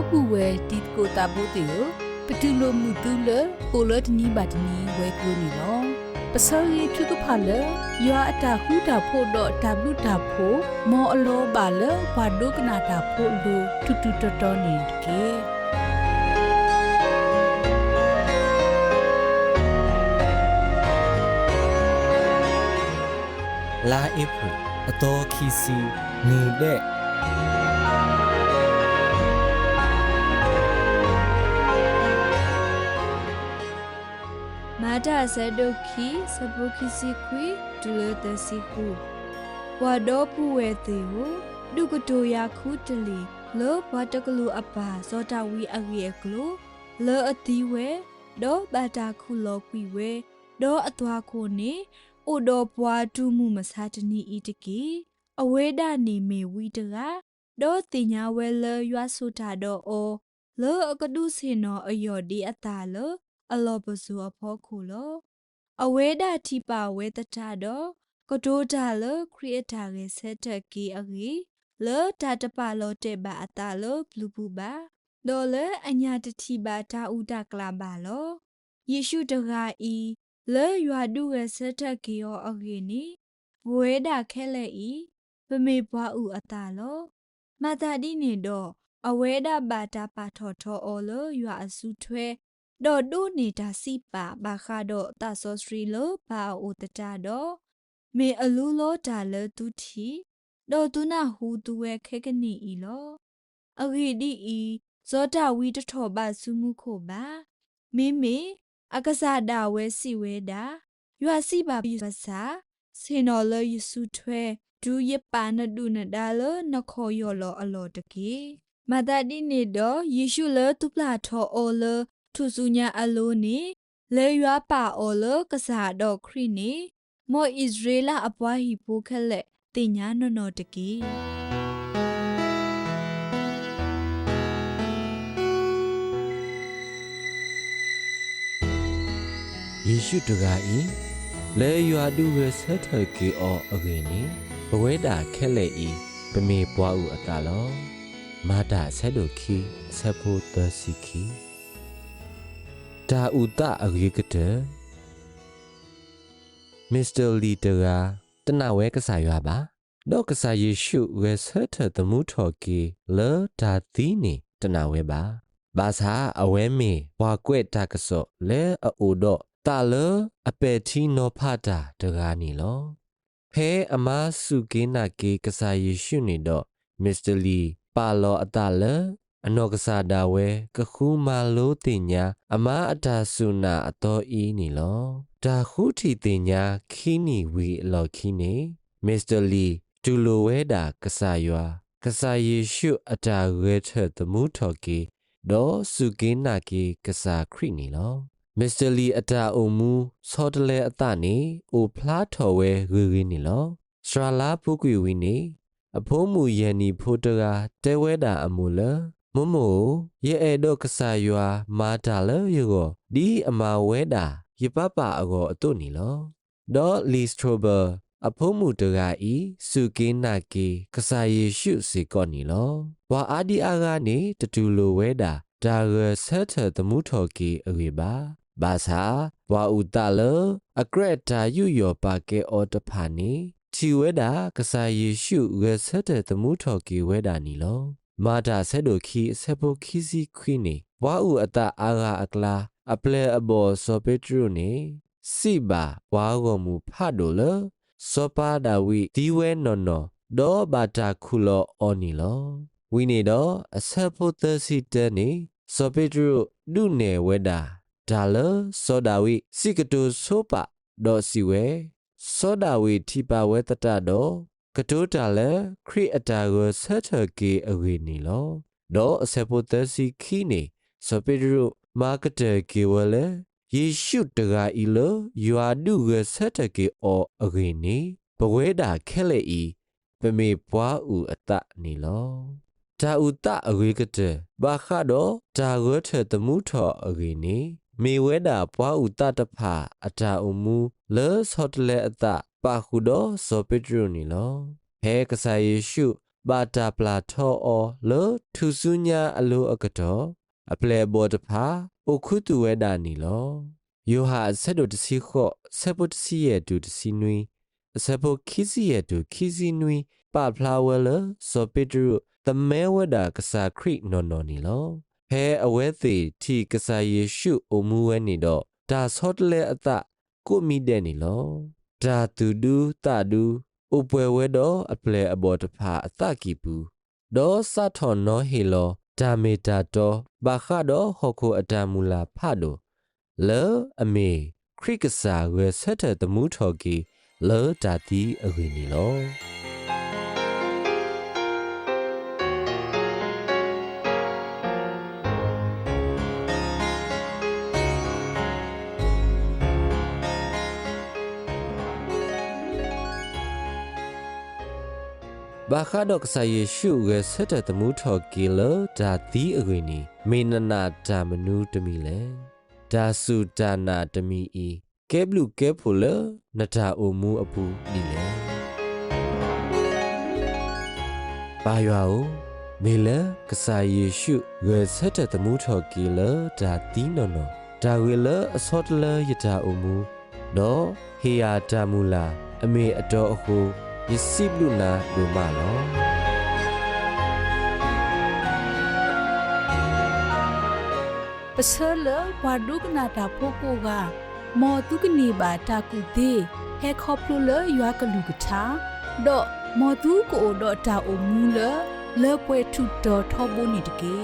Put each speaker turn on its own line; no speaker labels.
တော့ဘူးဝဲဒီကိုတာဘိုတေကိုပတူလိုမှုတူလကိုလတနီဘာတနီဝဲကလိုနီလောပစောရီထုကဖာလရွာအတာဟူတာဖို့တော့တဘလူတာဖို့မောအလောပါလဘာဒုကနာတာဖို့လူတူတူတော်တော်နေကေ
လာအဖုအတော်ခီစီနေတဲ့
မာတာဇေဒိုခီစပုခိစီခွေဒူလတစီကူဝါဒောပူဝဲသေးကိုဒုကတိုယာခုတလီလောဘတကလူအပါဇောတာဝီအရီကလိုလောအတီဝဲဒေါ်ဘာတာခုလောကွီဝဲဒေါ်အသွာခိုနေအိုဒေါ်ပွားတူမှုမစားတနီဤတကီအဝဲဒနေမေဝီတကဒေါ်တင်ညာဝဲလရွာဆုတာဒေါ်အိုလောအကဒုစင်နောအယော်ဒီအတာလော အလောပဇူအဖောခုလောအဝဲဒာတိပါဝဲတတတော့ကတိုးတာလခရီအတာရဲ့ဆက်တက်ကီအကြီးလောတာတပါလောတဲ့ပါအတာလောဘလူပူပါဒေါ်လအညာတတိပါတာဥဒကလာပါလောယေရှုတကားဤလေရွာဒုရဲ့ဆက်တက်ကီရောအကြီးနီဝဲဒာခဲလေဤပမေပွားဥအတာလောမတာဒီနေတော့အဝဲဒပါတာပါထော်ထော်အော်လောရွာအစုထွဲ ဒေါ်ဒိုနေတာစီပါဘာခါတော့တာဆောစရီလောဘာအိုတတာတော့မေအလူလောတာလတူတီဒေါ်တူနာဟူတူဝဲခဲကနီဤလောအဂီဒီဤဇောတာဝီတထော်ပါစုမှုခိုပါမေမေအကစားတာဝဲစီဝဲတာရွာစီပါပိပစာစေနော်လယေစုထွဲဒူရပါနဒုနဒါလနခောယောလောအလောတကေမတာဒီနေတော့ယေရှုလတုပလာထောအောလ ထုစုညာအလိုနေလေရွာပါအော်လကစားတော့ခရီနေမောဣသရေလအပွားဟီပိုခက်လက်တင်ညာနော်နော်တကီ
ယေရှုတကားဤလေယွာဒူရဆက်ထကေအောအဂိနီဘဝဲတာခဲလေဤပမေပွားဥအတာလောမာတာဆက်ဒိုခီဆက်ဖို့တစီခီ တာဥတအဂိကတဲ့မစ္စတာလီတရာတနဝဲကစားရွာပါတော့ကစားယေရှုဝဲဆက်ထသမှုထော်ကီလောဒါသီနီတနဝဲပါဘာသာအဝဲမေဝါကွဲ့တာကစောလဲအိုတော့တာလအပယ်တီနောဖတာတကားနီလောဖဲအမစုကိနာကေကစားယေရှုနေတော့မစ္စတာလီပါလောအတလ အနောကစားတာဝဲကခုမာလိုတင်ညာအမအတာဆုနာအတော်ဤနီလောဒါခုတီတင်ညာခီနီဝီအလော်ခီနေမစ္စတာလီဒူလိုဝဲတာကစားရွာကစားယေရှုအတာရဲထသမှုထော်ကေဒေါ်စုကိနာကေကစားခရီနီလောမစ္စတာလီအတာအုံမူစောတလဲအတနေအိုဖလားထော်ဝဲဂွေဂွေနီလောစရာလာပုကွေဝီနေအဖိုးမူယန်နီဖိုတကတဲဝဲတာအမူလ မမို့ရဲ့အဲ့တော့ကစားရွာမာတာလရေကိုဒီအမဝဲတာရပပအကောအတုနီလောဒေါ်လီစထရိုဘာအဖိုးမူတကဤစုကင်းနာကေကစားယေရှုစေကောနီလောဝါအာဒီအာကနေတတူလိုဝဲတာဒါရဆက်ထသမှုထော်ကေအဝေပါဘာသာဝါဥတလအကရက်တာယူယောပါကေအော်တဖာနီချီဝဲတာကစားယေရှုရဆက်တဲ့သမှုထော်ကေဝဲတာနီလော မာတာဆက်တို့ခီဆက်ဖို့ခီစီခွီနေဝါဥအတအာဂအကလာအပလေအဘောစောပေထရုနေစိဘာဝါဂောမူဖတ်တို့လစောပါဒဝီဒီဝဲနော်နော်ဒေါ်ဘာတာခုလောအော်နီလောဝီနေတော့အဆက်ဖို့သစီတဲနေစောပေထရုဒုနေဝဲတာဒါလစောဒဝီစိကတုဆိုပါဒေါ်စီဝဲစောဒဝီထိပါဝဲတတတော့ ကတိုးတာလဲခရီအတာကိုဆက်ထကေအဝေနီလောဒေါ်အဆက်ဖို့သစီခီနေစောပေထရုမာကတကေဝလဲယေရှုတကာဤလယွာဒုရဆက်တကေအောအဂိနီဘဝဲတာခဲလေဤပမေပွားဥအတနီလောတာဥတအဂိကတဲ့ဘာခါတော့တာရထတမှုထော်အဂိနီမေဝဲတာပွားဥတတဖာအတာအမူလဲဆော့တလဲအတ ပါခုတော့ဇောပေထရုနီလောဟဲကဆာယေရှုဘာတာပလာထောအောလောထူဆုညာအလိုအကတော်အပလေဘောတဖာအိုခုတူဝဲတာနီလောယောဟာဆက်တို့တစီခော့ဆက်ပုတ်စီရဲ့တူတစီနွီဆက်ပုတ်ခီစီရဲ့တူခီစီနွီပဖလာဝဲလစောပီတရုတမဲဝဒကစားခရိနော်နော်နီလောဟဲအဝဲသေးတီကစားယေရှုအမှုဝဲနေတော့ဒါဆော့တလဲအသကိုမိတဲ့နီလော ဒါတူဒူတာဒူဥပွဲဝဲတော့အပလေအဘောတဖာအသကီပူဒေါ်စထော်နောဟီလောဒါမေတာတော့ဘာခါတော့ဟောခိုအတမူလာဖတ်တော့လဲအမေခရိကစားဝဲဆက်တဲ့တမှုထော်ကီလဲတာတီအဝင်းနီလော ဘာခါဒိုကဆာယေရှုရဲ့ဆက်တဲ့တမှုထော်ကီလဒါသီအဂွေနီမေနနာဒါမနူးတမီလေဒါစုဒါနာတမီဤကဲဘလူကဲဖိုလနတာအိုမူအပူနီလေဘာယောအိုမေလကဆာယေရှုရဲ့ဆက်တဲ့တမှုထော်ကီလဒါသီနော်နော်ဒါဝေလအစောတလယတာအိုမူနော်ဟေယာဒါမူလာအမေအတော်အခု ယစိဘလူနာလူမလော
ပစလဝါဒုကနာတာဖိုကိုကမောတုကနေပါတာကူသေးဟဲခေါပလူလရွာကလူကထာတော့မောတုကိုတော့တာအုံမူလလေပွဲထုတော်ထောဘုန်နေတကေ